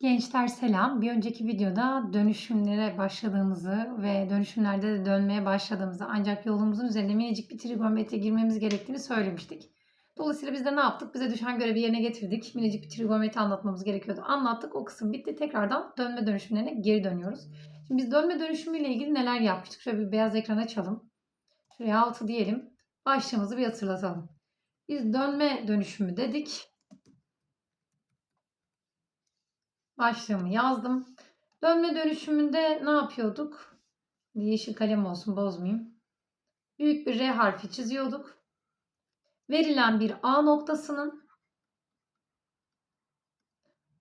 Gençler selam. Bir önceki videoda dönüşümlere başladığımızı ve dönüşümlerde de dönmeye başladığımızı ancak yolumuzun üzerinde minicik bir trigonometriye girmemiz gerektiğini söylemiştik. Dolayısıyla biz de ne yaptık? Bize düşen görevi yerine getirdik. Minicik bir trigonometri anlatmamız gerekiyordu. Anlattık. O kısım bitti. Tekrardan dönme dönüşümlerine geri dönüyoruz. Şimdi biz dönme dönüşümüyle ilgili neler yapmıştık? Şöyle bir beyaz ekran açalım. Şuraya 6 diyelim. Başlığımızı bir hatırlatalım. Biz dönme dönüşümü dedik. Başlığımı yazdım. Dönme dönüşümünde ne yapıyorduk? Yeşil kalem olsun bozmayayım. Büyük bir R harfi çiziyorduk. Verilen bir A noktasının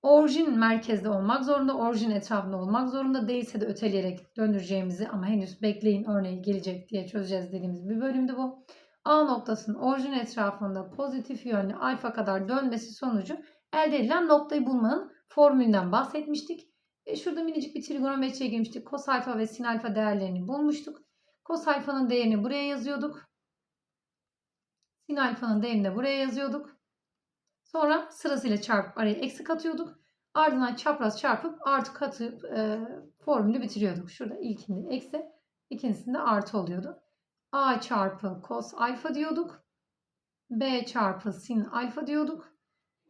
orijin merkezde olmak zorunda, orijin etrafında olmak zorunda değilse de öteleyerek döndüreceğimizi ama henüz bekleyin örneği gelecek diye çözeceğiz dediğimiz bir bölümdü bu. A noktasının orijin etrafında pozitif yönlü alfa kadar dönmesi sonucu elde edilen noktayı bulmanın formülünden bahsetmiştik. E şurada minicik bir trigonometriye girmiştik. Kos alfa ve sin alfa değerlerini bulmuştuk. Kos alfanın değerini buraya yazıyorduk. Sin alfanın değerini de buraya yazıyorduk. Sonra sırasıyla çarpıp araya eksi katıyorduk. Ardından çapraz çarpıp artı katıp e, formülü bitiriyorduk. Şurada ilkinde eksi, ikincisinde artı oluyordu. A çarpı kos alfa diyorduk. B çarpı sin alfa diyorduk.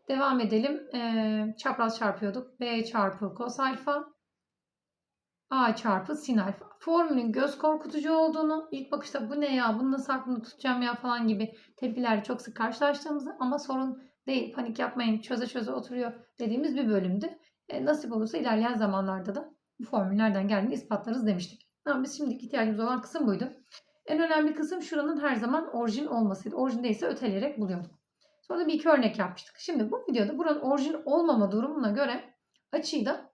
Devam edelim. Ee, çapraz çarpıyorduk. B çarpı kos alfa. A çarpı sin alfa. Formülün göz korkutucu olduğunu ilk bakışta bu ne ya bunu nasıl aklımda tutacağım ya falan gibi tepkilerle çok sık karşılaştığımızı ama sorun değil panik yapmayın çöze çöze oturuyor dediğimiz bir bölümdü. E, nasip olursa ilerleyen zamanlarda da bu formül nereden geldiğini ispatlarız demiştik. Ama biz şimdi ihtiyacımız olan kısım buydu. En önemli kısım şuranın her zaman orijin olmasıydı. Orijin değilse öteleyerek buluyorduk. Sonra bir iki örnek yapmıştık. Şimdi bu videoda buranın orijin olmama durumuna göre açıyı da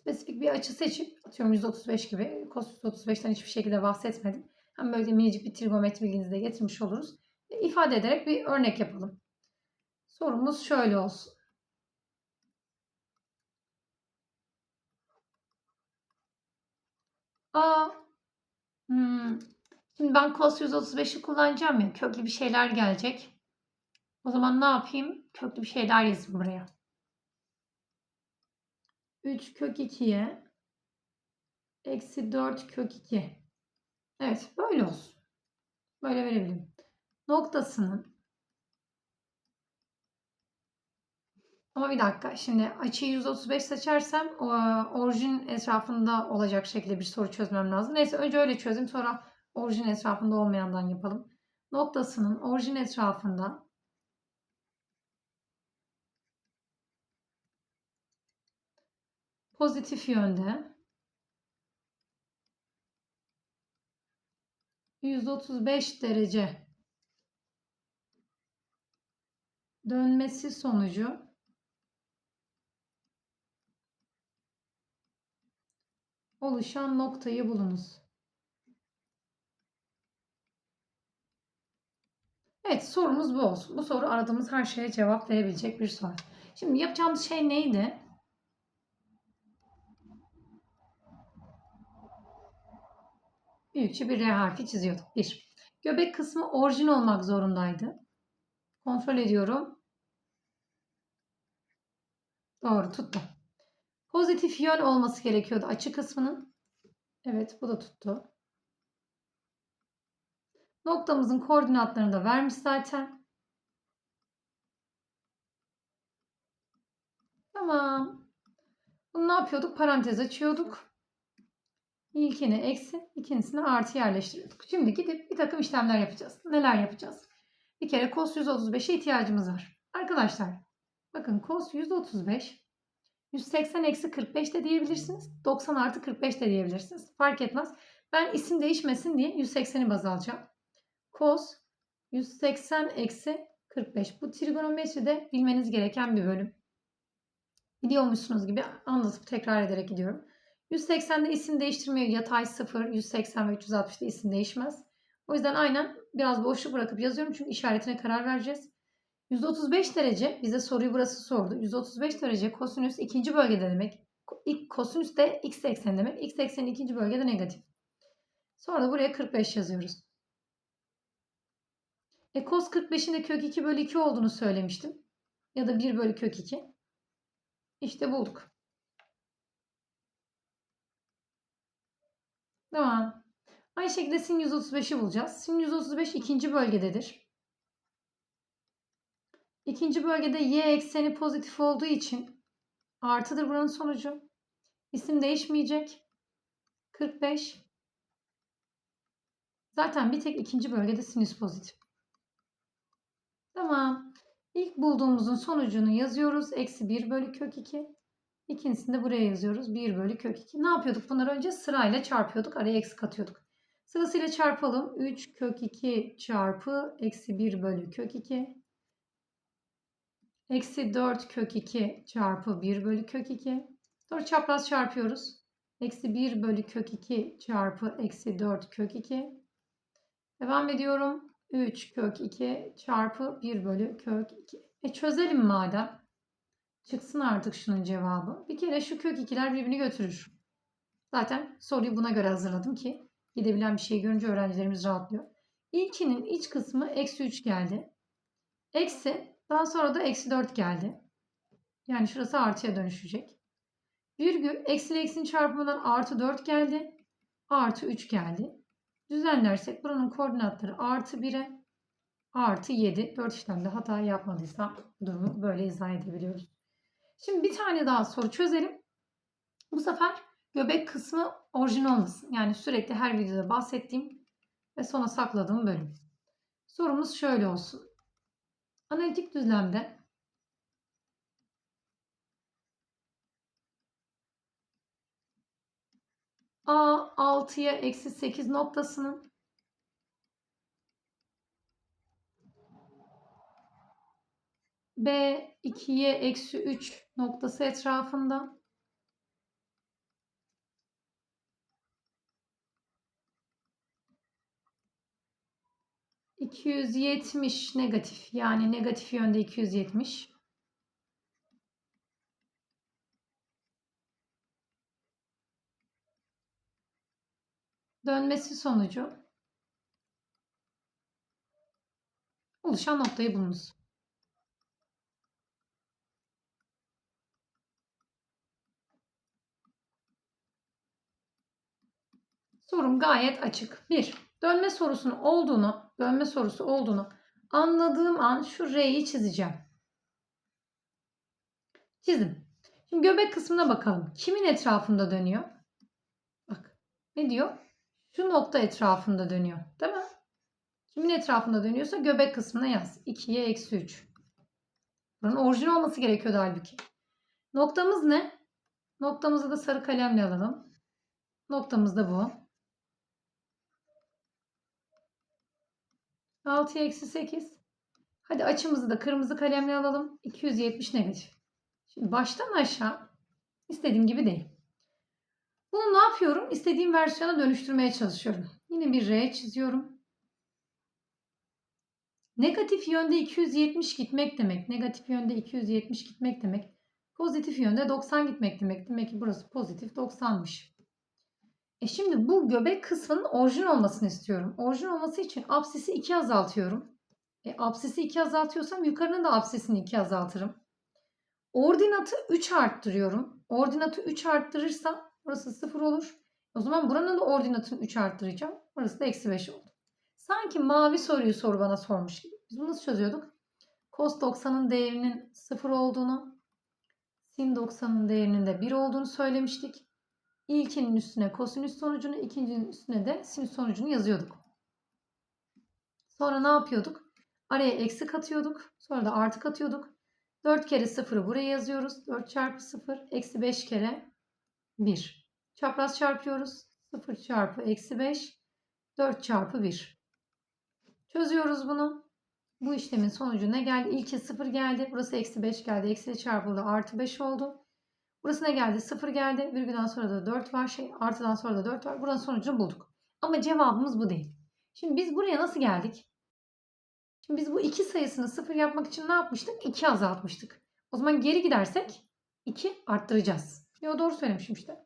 spesifik bir açı seçip atıyorum 135 gibi kos 135'ten hiçbir şekilde bahsetmedim. Hem böyle minicik bir trigonometri bilginizi de getirmiş oluruz. E, ifade ederek bir örnek yapalım. Sorumuz şöyle olsun. A hmm, Şimdi ben cos 135'i kullanacağım ya. Köklü bir şeyler gelecek. O zaman ne yapayım? Köklü bir şeyler yazayım buraya. 3 kök 2'ye eksi 4 kök 2. Evet böyle olsun. Böyle verebilirim. Noktasının ama bir dakika. Şimdi açıyı 135 seçersem orijin etrafında olacak şekilde bir soru çözmem lazım. Neyse önce öyle çözeyim sonra orijin etrafında olmayandan yapalım. Noktasının orijin etrafında pozitif yönde 135 derece dönmesi sonucu oluşan noktayı bulunuz. Evet sorumuz bu olsun. Bu soru aradığımız her şeye cevap verebilecek bir soru. Şimdi yapacağımız şey neydi? Büyükçe bir R harfi çiziyorduk. 1. Göbek kısmı orijin olmak zorundaydı. Kontrol ediyorum. Doğru tuttu. Pozitif yön olması gerekiyordu açı kısmının. Evet bu da tuttu. Noktamızın koordinatlarını da vermiş zaten. Tamam. Bunu ne yapıyorduk? Parantez açıyorduk. İlkini eksi, ikincisini artı yerleştiriyorduk. Şimdi gidip bir takım işlemler yapacağız. Neler yapacağız? Bir kere cos 135'e ihtiyacımız var. Arkadaşlar bakın cos 135 180 eksi 45 de diyebilirsiniz. 90 artı 45 de diyebilirsiniz. Fark etmez. Ben isim değişmesin diye 180'i baz alacağım. Cos 180 eksi 45. Bu trigonometride bilmeniz gereken bir bölüm. Biliyormuşsunuz gibi anlatıp tekrar ederek gidiyorum. 180'de isim değiştirmiyor. Yatay 0, 180 ve 360'da isim değişmez. O yüzden aynen biraz boşluk bırakıp yazıyorum. Çünkü işaretine karar vereceğiz. 135 derece bize soruyu burası sordu. 135 derece kosinüs ikinci bölgede demek. İlk kosinüs de x ekseni demek. x ekseni ikinci bölgede negatif. Sonra da buraya 45 yazıyoruz. E cos 45'in de kök 2 bölü 2 olduğunu söylemiştim. Ya da 1 bölü kök 2. İşte bulduk. Tamam. Aynı şekilde sin 135'i bulacağız. Sin 135 ikinci bölgededir. İkinci bölgede y ekseni pozitif olduğu için artıdır buranın sonucu. İsim değişmeyecek. 45. Zaten bir tek ikinci bölgede sinüs pozitif. Tamam. İlk bulduğumuzun sonucunu yazıyoruz. Eksi 1 bölü kök 2. İkincisini de buraya yazıyoruz. 1 bölü kök 2. Ne yapıyorduk? Bunları önce sırayla çarpıyorduk. Araya eksi katıyorduk. Sırasıyla çarpalım. 3 kök 2 çarpı eksi 1 bölü kök 2. Eksi 4 kök 2 çarpı 1 bölü kök 2. Sonra çapraz çarpıyoruz. Eksi 1 bölü kök 2 çarpı eksi 4 kök 2. Devam ediyorum. 3 kök 2 çarpı 1 bölü kök 2. E çözelim madem. Çıksın artık şunun cevabı. Bir kere şu kök 2'ler birbirini götürür. Zaten soruyu buna göre hazırladım ki gidebilen bir şey görünce öğrencilerimiz rahatlıyor. İlkinin iç kısmı eksi 3 geldi. Eksi daha sonra da eksi 4 geldi. Yani şurası artıya dönüşecek. Virgül eksi eksinin çarpımından artı 4 geldi. Artı 3 geldi. Düzenlersek buranın koordinatları artı 1'e artı 7. 4 işlemde hata yapmadıysam durumu böyle izah edebiliyoruz. Şimdi bir tane daha soru çözelim. Bu sefer göbek kısmı orijinal olmasın. Yani sürekli her videoda bahsettiğim ve sona sakladığım bölüm. Sorumuz şöyle olsun. Analitik düzlemde A 6'ya eksi 8 noktasının B 2'ye eksi 3 noktası etrafında ...270 negatif yani negatif yönde 270... dönmesi sonucu oluşan noktayı bulunuz. Sorum gayet açık. 1. Dönme sorusunun olduğunu, dönme sorusu olduğunu anladığım an şu R'yi çizeceğim. Çizdim. Şimdi göbek kısmına bakalım. Kimin etrafında dönüyor? Bak. Ne diyor? Şu nokta etrafında dönüyor. Değil mi? Kimin etrafında dönüyorsa göbek kısmına yaz. 2'ye eksi 3. Buranın orijin olması gerekiyordu halbuki. Noktamız ne? Noktamızı da sarı kalemle alalım. Noktamız da bu. 6'ya eksi 8. Hadi açımızı da kırmızı kalemle alalım. 270 negatif. Şimdi baştan aşağı istediğim gibi değil. Bunu ne yapıyorum? İstediğim versiyona dönüştürmeye çalışıyorum. Yine bir R çiziyorum. Negatif yönde 270 gitmek demek. Negatif yönde 270 gitmek demek. Pozitif yönde 90 gitmek demek. Demek ki burası pozitif 90'mış. E şimdi bu göbek kısmının orijin olmasını istiyorum. Orijin olması için absisi 2 azaltıyorum. E, absisi 2 azaltıyorsam yukarının da absisini 2 azaltırım. Ordinatı 3 arttırıyorum. Ordinatı 3 arttırırsam burası 0 olur. O zaman buranın da ordinatını 3 arttıracağım. Burası da eksi 5 oldu. Sanki mavi soruyu soru bana sormuş gibi. Biz bunu nasıl çözüyorduk? Cos 90'ın değerinin 0 olduğunu, sin 90'ın değerinin de 1 olduğunu söylemiştik. İlkinin üstüne kosinüs sonucunu, ikincinin üstüne de sinüs sonucunu yazıyorduk. Sonra ne yapıyorduk? Araya eksi katıyorduk. Sonra da artı katıyorduk. 4 kere 0'ı buraya yazıyoruz. 4 çarpı 0 eksi 5 kere 1. Çapraz çarpıyoruz. 0 çarpı eksi 5 4 çarpı 1. Çözüyoruz bunu. Bu işlemin sonucu ne geldi? İlki 0 geldi. Burası eksi 5 geldi. Eksi çarpıldı. Artı 5 oldu. Burası ne geldi? 0 geldi. Virgülden sonra da 4 var. Şey, artıdan sonra da 4 var. Buranın sonucunu bulduk. Ama cevabımız bu değil. Şimdi biz buraya nasıl geldik? Şimdi biz bu 2 sayısını 0 yapmak için ne yapmıştık? 2 azaltmıştık. O zaman geri gidersek 2 arttıracağız. Yo doğru söylemişim işte.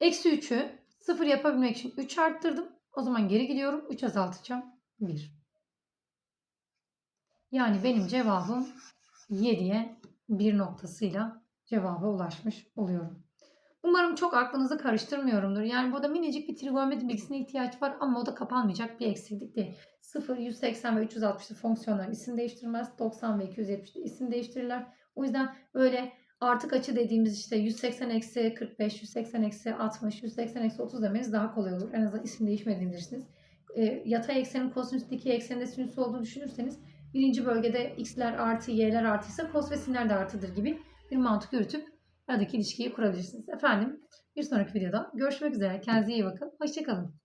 Eksi 3'ü 0 yapabilmek için 3 arttırdım. O zaman geri gidiyorum. 3 azaltacağım. 1. Yani benim cevabım 7'ye bir noktasıyla cevaba ulaşmış oluyorum. Umarım çok aklınızı karıştırmıyorumdur. Yani burada minicik bir trigonometri bilgisine ihtiyaç var ama o da kapanmayacak bir eksiklik değil. 0, 180 ve 360'lı fonksiyonlar isim değiştirmez. 90 ve 270'de isim değiştirirler. O yüzden böyle artık açı dediğimiz işte 180 eksi 45, 180 eksi 60, 180 eksi 30 demeniz daha kolay olur. En azından isim değişmediğini bilirsiniz. E, yatay eksenin kosinüs, dikey ekseninde sinüs olduğunu düşünürseniz birinci bölgede x'ler artı, y'ler artıysa kos ve sinler de artıdır gibi bir mantık yürütüp aradaki ilişkiyi kurabilirsiniz. Efendim bir sonraki videoda görüşmek üzere. Kendinize iyi bakın. Hoşçakalın.